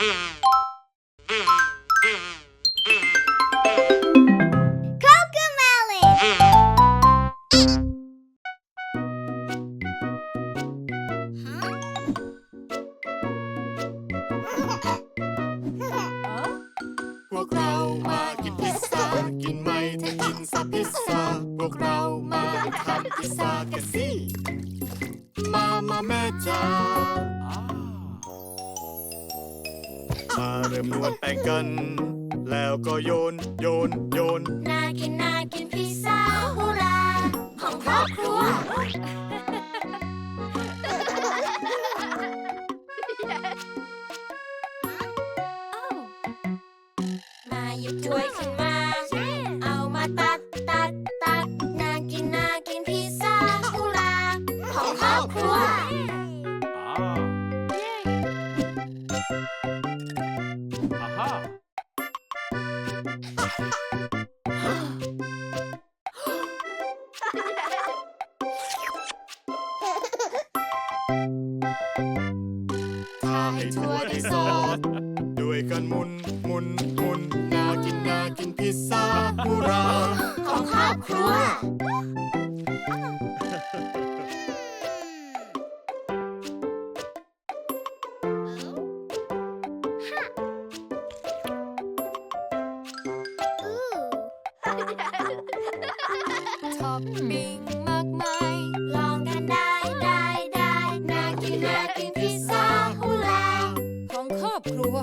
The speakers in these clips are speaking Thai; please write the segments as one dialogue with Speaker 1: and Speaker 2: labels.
Speaker 1: พวกเรามากินพิซซ่า กินไหมถ้ากินซะพิซซ่า พวกเรามาทำพิซซ่ากันสิ มามาแม่จ๋า มาเริ่มนวดแป้งกัน แล้วก็โยนโยนโยน
Speaker 2: น่ากินน่ากินพิซซ่าฮูราของครอบครัว มาหยิบถ้วยขึ้นมาเอา
Speaker 1: ถ้าให้ทั่วได้สดด้วยกันหมุนหมุนหมุนน่ากินน่ากินพิซซ่าฮูรา
Speaker 2: ของครอบครัว
Speaker 3: ท็อปปิ้งมากมาย
Speaker 2: ลองกันได้ได้ได้น่ากินน่ากินพิซซ่าฮูลา
Speaker 3: ของครอบครัว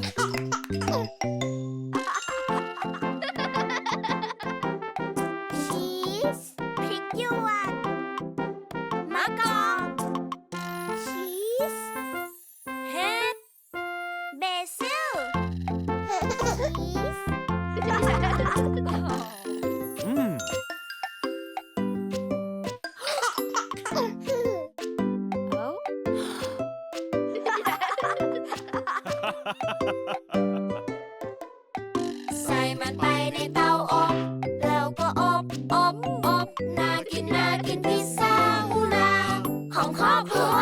Speaker 2: ชีสพริกหยวกมะกอกชีสเห็ดเบซิลชีส ใส่มันไปในเตาอบ แล้วก็อบ อบ อบ น่ากินน่ากินพิซซ่าอูราของครอบครัว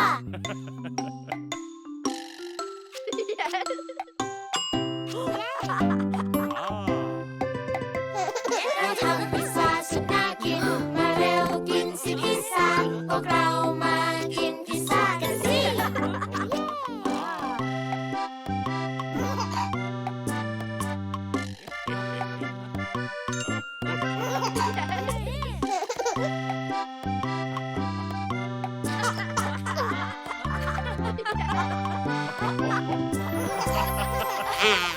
Speaker 4: Ah.